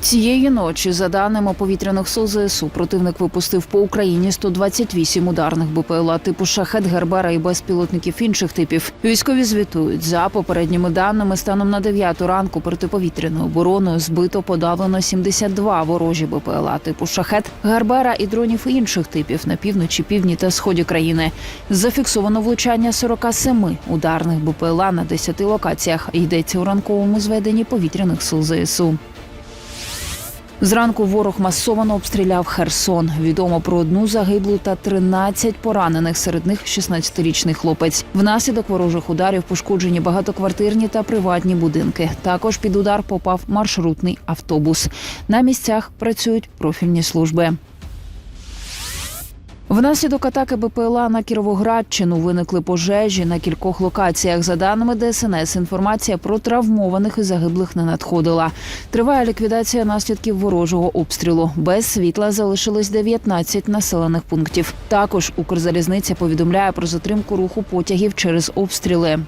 Цієї ночі, за даними повітряних сил ЗСУ, противник випустив по Україні 128 ударних БПЛА типу шахет, гербера і безпілотників інших типів. Військові звітують за попередніми даними. Станом на 9 ранку протиповітряною обороною збито подавлено 72 ворожі БПЛА типу шахет, гербера і дронів інших типів на півночі, півдні та сході країни. Зафіксовано влучання 47 ударних БПЛА на 10 локаціях. Йдеться у ранковому зведенні повітряних сил ЗСУ. Зранку ворог масовано обстріляв Херсон. Відомо про одну загиблу та 13 поранених. Серед них 16-річний хлопець. Внаслідок ворожих ударів пошкоджені багатоквартирні та приватні будинки. Також під удар попав маршрутний автобус. На місцях працюють профільні служби. Внаслідок атаки БПЛА на Кіровоградщину виникли пожежі на кількох локаціях. За даними ДСНС, інформація про травмованих і загиблих не надходила. Триває ліквідація наслідків ворожого обстрілу. Без світла залишилось 19 населених пунктів. Також Укрзалізниця повідомляє про затримку руху потягів через обстріли.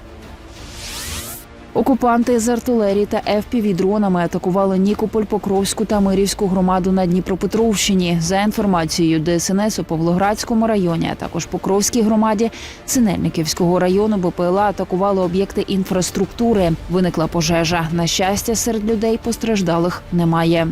Окупанти з артилерії та fpv дронами атакували Нікополь, Покровську та Мирівську громаду на Дніпропетровщині. За інформацією ДСНС у Павлоградському районі, а також Покровській громаді Синельниківського району БПЛА атакували об'єкти інфраструктури. Виникла пожежа. На щастя, серед людей постраждалих немає.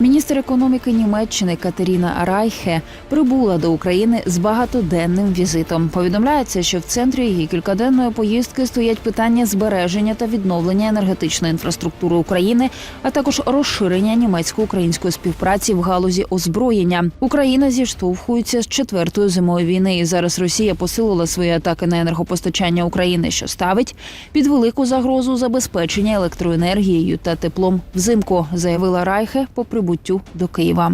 Міністр економіки Німеччини Катеріна Райхе прибула до України з багатоденним візитом. Повідомляється, що в центрі її кількаденної поїздки стоять питання збереження та відновлення енергетичної інфраструктури України, а також розширення німецько-української співпраці в галузі озброєння. Україна зіштовхується з четвертою зимою війни. І зараз Росія посилила свої атаки на енергопостачання України, що ставить під велику загрозу забезпечення електроенергією та теплом взимку, заявила Райхе по прибуттю до Києва.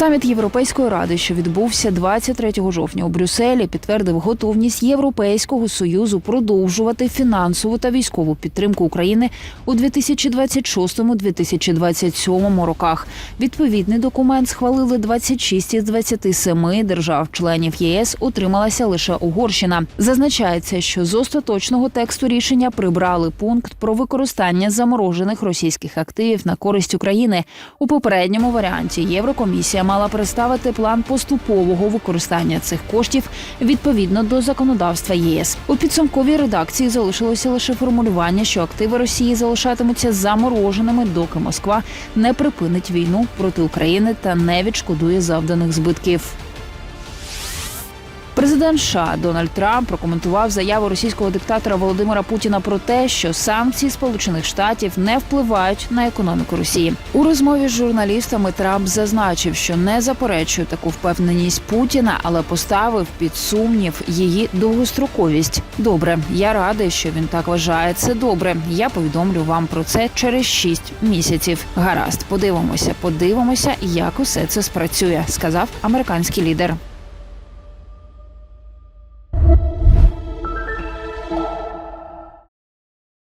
Саміт Європейської ради, що відбувся 23 жовтня у Брюсселі, підтвердив готовність Європейського союзу продовжувати фінансову та військову підтримку України у 2026-2027 роках. Відповідний документ схвалили 26 із 27 держав-членів ЄС. Утрималася лише Угорщина. Зазначається, що з остаточного тексту рішення прибрали пункт про використання заморожених російських активів на користь України. У попередньому варіанті Єврокомісія мала представити план поступового використання цих коштів відповідно до законодавства ЄС. У підсумковій редакції залишилося лише формулювання, що активи Росії залишатимуться замороженими, доки Москва не припинить війну проти України та не відшкодує завданих збитків. Президент США Дональд Трамп прокоментував заяву російського диктатора Володимира Путіна про те, що санкції Сполучених Штатів не впливають на економіку Росії. У розмові з журналістами Трамп зазначив, що не заперечує таку впевненість Путіна, але поставив під сумнів її довгостроковість. Добре, я радий, що він так вважає. Це добре. Я повідомлю вам про це через шість місяців. Гаразд, подивимося, подивимося, як усе це спрацює, сказав американський лідер.